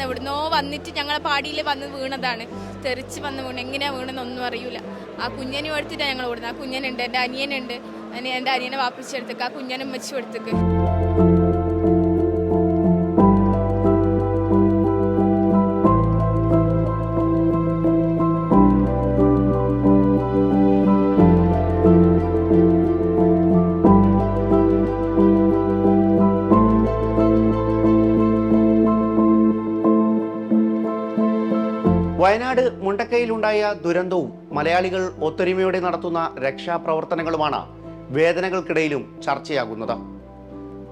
നിന്ന് എവിടുന്നോ വന്നിട്ട് ഞങ്ങളെ പാടിയിൽ വന്ന് വീണതാണ്. തെറിച്ച് വന്ന് വീണ്. എങ്ങനെയാ വീണെന്നൊന്നും അറിയില്ല ആ കുഞ്ഞനും എടുത്തിട്ടാണ് ഞങ്ങൾ ഓടുന്നത്. ആ കുഞ്ഞനുണ്ട് എന്റെ അനിയനുണ്ട്. അനി- എന്റെ അനിയനെ വാപ്പിച്ചെടുത്തേക്ക് ആ കുഞ്ഞനും വെച്ചു കൊടുത്തേക്ക് വയനാട് മുണ്ടക്കയിലുണ്ടായ ദുരന്തവും മലയാളികൾ ഒത്തൊരുമയോടെ നടത്തുന്ന രക്ഷാപ്രവർത്തനങ്ങളുമാണ് വേദനകൾക്കിടയിലും ചർച്ചയാകുന്നത്.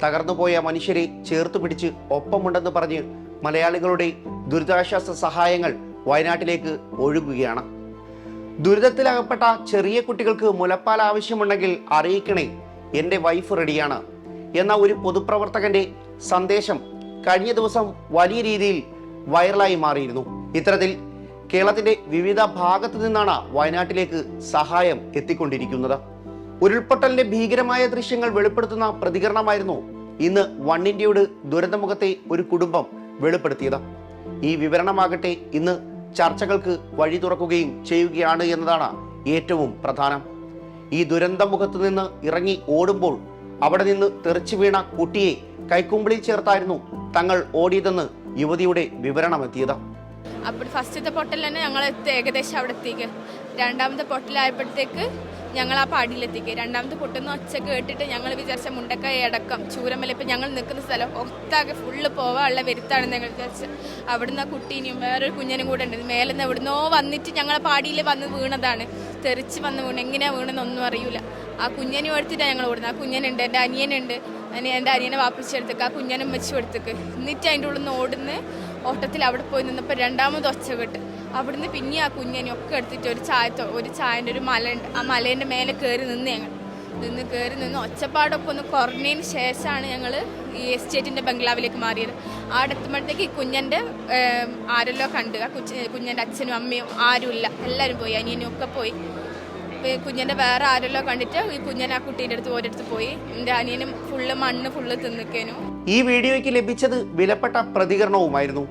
തകർന്നുപോയ മനുഷ്യരെ ചേർത്ത് പിടിച്ച് ഒപ്പമുണ്ടെന്ന് പറഞ്ഞ് മലയാളികളുടെ ദുരിതാശ്വാസ സഹായങ്ങൾ വയനാട്ടിലേക്ക് ഒഴുകുകയാണ്. ദുരിതത്തിലകപ്പെട്ട ചെറിയ കുട്ടികൾക്ക് മുലപ്പാൽ ആവശ്യമുണ്ടെങ്കിൽ അറിയിക്കണേ എന്റെ വൈഫ് റെഡിയാണ് എന്ന ഒരു പൊതുപ്രവർത്തകന്റെ സന്ദേശം കഴിഞ്ഞ ദിവസം വലിയ രീതിയിൽ വൈറലായി മാറിയിരുന്നു. ഇത്തരത്തിൽ കേരളത്തിന്റെ വിവിധ ഭാഗത്തു നിന്നാണ് വയനാട്ടിലേക്ക് സഹായം എത്തിക്കൊണ്ടിരിക്കുന്നത്. ഉരുൾപൊട്ടലിന്റെ ഭീകരമായ ദൃശ്യങ്ങൾ വെളിപ്പെടുത്തുന്ന പ്രതികരണമായിരുന്നു ഇന്ന് വൺ ഇന്ത്യയുടെ ദുരന്തമുഖത്തെ ഒരു കുടുംബം വെളിപ്പെടുത്തിയത്. ഈ വിവരണമാകട്ടെ ഇന്ന് ചർച്ചകൾക്ക് വഴി തുറക്കുകയും ചെയ്യുകയാണ് എന്നതാണ് ഏറ്റവും പ്രധാനം. ഈ ദുരന്തമുഖത്ത് നിന്ന് ഇറങ്ങി ഓടുമ്പോൾ അവിടെ നിന്ന് തെറിച്ചു വീണ കുട്ടിയെ കൈക്കുമ്പിളിൽ ചേർത്തായിരുന്നു തങ്ങൾ ഓടിയതെന്ന് യുവതിയുടെ വിവരണമെത്തിയത്. അപ്പോൾ ഫസ്റ്റത്തെ പൊട്ടൽ തന്നെ ഞങ്ങൾ ഏകദേശം അവിടെ എത്തിക്ക്. രണ്ടാമത്തെ പൊട്ടലായപ്പോഴത്തേക്ക് ഞങ്ങൾ ആ പാടിയിലെത്തിക്ക് രണ്ടാമത്തെ പൊട്ടുന്ന ഒച്ച കേട്ടിട്ട് ഞങ്ങൾ വിചാരിച്ച മുണ്ടക്കായ അടക്കം ചൂരമല. ഇപ്പം ഞങ്ങൾ നിൽക്കുന്ന സ്ഥലം ഒത്താകെ ഫുള്ള് പോവാനുള്ള വരുത്താണെന്ന് ഞങ്ങൾ വിചാരിച്ച്. അവിടുന്ന് ആ കുട്ടീനെയും വേറൊരു കുഞ്ഞിനും കൂടെ ഉണ്ട്. മേലെ നിന്ന് എവിടുന്നോ വന്നിട്ട് ഞങ്ങളെ പാടിയിൽ വന്ന് വീണതാണ്. തെറിച്ച് വന്ന് വീണ്. എങ്ങനെയാ വീണെന്നൊന്നും അറിയൂല. ആ കുഞ്ഞനും എടുത്തിട്ടാണ് ഞങ്ങൾ ഓടുന്നത്. ആ കുഞ്ഞനുണ്ട് എന്റെ അനിയനുണ്ട്. അനിയ എന്റെ അനിയനെ വാപ്പിച്ചെടുത്തേക്ക് ആ കുഞ്ഞനും വെച്ച് കൊടുത്തേക്ക് എന്നിട്ട് അതിന്റെ ഉള്ളിൽ നിന്ന് ഓടുന്ന് ഓട്ടത്തിൽ അവിടെ പോയി നിന്നപ്പോൾ രണ്ടാമത് ഒച്ച കെട്ട്. അവിടുന്ന് പിന്നെ ആ കുഞ്ഞനെ ഒക്കെ എടുത്തിട്ട് ഒരു ചായത്തോ ഒരു ചായന്റെ ഒരു മല ഉണ്ട് ആ മലേന്റെ മേലെ കയറി നിന്ന് ഞങ്ങൾ. നിന്ന് കയറി നിന്ന് ഒച്ചപ്പാടൊക്കെ ഒന്ന് കുറഞ്ഞതിന് ശേഷമാണ് ഞങ്ങൾ ഈ എസ്റ്റേറ്റിന്റെ ബംഗ്ലാവിലേക്ക് മാറിയത്. അവിടെ എത്തുമ്പോഴത്തേക്ക് ഈ കുഞ്ഞന്റെ ആരെല്ലോ കണ്ടു. ആ കുഞ്ഞ് കുഞ്ഞന്റെ അച്ഛനും അമ്മയും ആരുമില്ല. എല്ലാവരും പോയി അനിയനും ഒക്കെ പോയി. കുഞ്ഞിന്റെ വേറെ ആരെല്ലോ കണ്ടിട്ട് ഈ കുഞ്ഞിനെ ആ കുട്ടീന്റെ അടുത്ത് ഓരോരുത്ത് പോയി. എന്റെ അനിയനും ഫുള്ള് മണ്ണ് ഫുള്ള് തിന്നിക്കേനു. ഈ വീഡിയോയ്ക്ക് ലഭിച്ചത് വിലപ്പെട്ട പ്രതികരണവുമായിരുന്നു.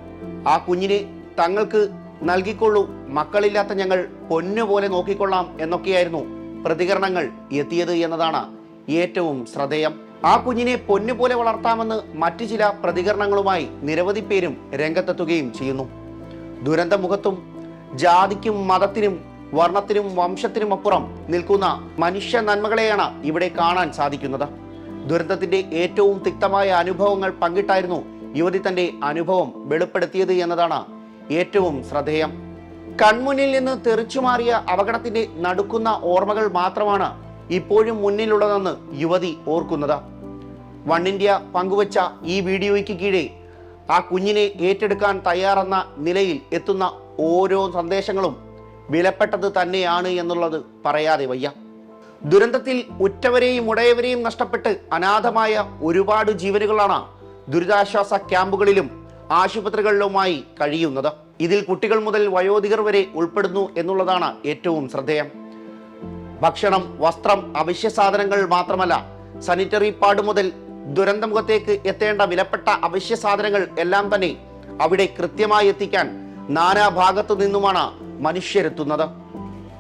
ആ കുഞ്ഞിനെ തങ്ങൾക്ക് നൽകിക്കൊള്ളൂ. മക്കളില്ലാത്ത ഞങ്ങൾ പൊന്നുപോലെ നോക്കിക്കൊള്ളാം എന്നൊക്കെയായിരുന്നു പ്രതികരണങ്ങൾ എത്തിയത് എന്നതാണ് ഏറ്റവും ശ്രദ്ധേയം. ആ കുഞ്ഞിനെ പൊന്നുപോലെ വളർത്താമെന്ന് മറ്റു ചില പ്രതികരണങ്ങളുമായി നിരവധി പേരും രംഗത്തെത്തുകയും ചെയ്യുന്നു. ദുരന്തമുഖത്തും ജാതിക്കും മതത്തിനും വർണത്തിനും വംശത്തിനും അപ്പുറം നിൽക്കുന്ന മനുഷ്യ നന്മകളെയാണ് ഇവിടെ കാണാൻ സാധിക്കുന്നത്. ദുരന്തത്തിന്റെ ഏറ്റവും തിക്തമായ അനുഭവങ്ങൾ പങ്കിട്ടായിരുന്നു യുവതി തന്റെ അനുഭവം വെളിപ്പെടുത്തിയത് എന്നതാണ് ഏറ്റവും ശ്രദ്ധേയം. കൺമുന്നിൽ നിന്ന് തെറിച്ചുമാറിയ അപകടത്തിന്റെ നടുക്കുന്ന ഓർമ്മകൾ മാത്രമാണ് ഇപ്പോഴും മുന്നിലുള്ളതെന്ന് യുവതി ഓർക്കുന്നത്. വൺ ഇന്ത്യ പങ്കുവച്ച ഈ വീഡിയോയ്ക്ക് കീഴെ ആ കുഞ്ഞിനെ ഏറ്റെടുക്കാൻ തയ്യാറെന്ന നിലയിൽ എത്തുന്ന ഓരോ സന്ദേശങ്ങളും വിലപ്പെട്ടത് തന്നെയാണ് എന്നുള്ളത് പറയാതെ വയ്യ. ദുരന്തത്തിൽ ഉറ്റവരെയും ഉടയവരെയും നഷ്ടപ്പെട്ട് അനാഥമായ ഒരുപാട് ജീവനുകളാണ് ദുരിതാശ്വാസ ക്യാമ്പുകളിലും ആശുപത്രികളിലുമായി കഴിയുന്നത്. ഇതിൽ കുട്ടികൾ മുതൽ വയോധികർ വരെ ഉൾപ്പെടുന്നു എന്നുള്ളതാണ് ഏറ്റവും ശ്രദ്ധേയം. ഭക്ഷണം വസ്ത്രം അവശ്യ സാധനങ്ങൾ മാത്രമല്ല സാനിറ്ററി പാഡ് മുതൽ ദുരന്തമുഖത്തേക്ക് എത്തേണ്ട വിലപ്പെട്ട അവശ്യ സാധനങ്ങൾ എല്ലാം തന്നെ അവിടെ കൃത്യമായി എത്തിക്കാൻ നാനാഭാഗത്തു നിന്നുമാണ് മനുഷ്യരെത്തുന്നത്.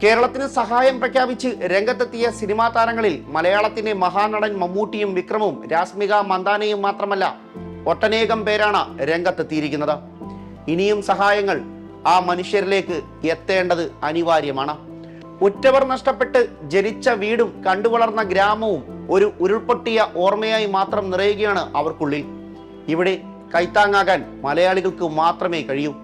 കേരളത്തിന് സഹായം പ്രഖ്യാപിച്ച് രംഗത്തെത്തിയ സിനിമാ താരങ്ങളിൽ മലയാളത്തിന്റെ മഹാനടൻ മമ്മൂട്ടിയും വിക്രമും രാസ്മിക മന്ദാനയും മാത്രമല്ല ഒട്ടനേകം പേരാണ് രംഗത്തെത്തിയിരിക്കുന്നത്. ഇനിയും സഹായങ്ങൾ ആ മനുഷ്യരിലേക്ക് എത്തേണ്ടത് അനിവാര്യമാണ്. ഉറ്റവർ നഷ്ടപ്പെട്ട് ജനിച്ച വീടും കണ്ടുവളർന്ന ഗ്രാമവും ഒരു ഉരുൾപൊട്ടിയ ഓർമ്മയായി മാത്രം നിറയുകയാണ് അവർക്കുള്ളിൽ. ഇവിടെ കൈത്താങ്ങാകാൻ മലയാളികൾക്ക് മാത്രമേ കഴിയൂ.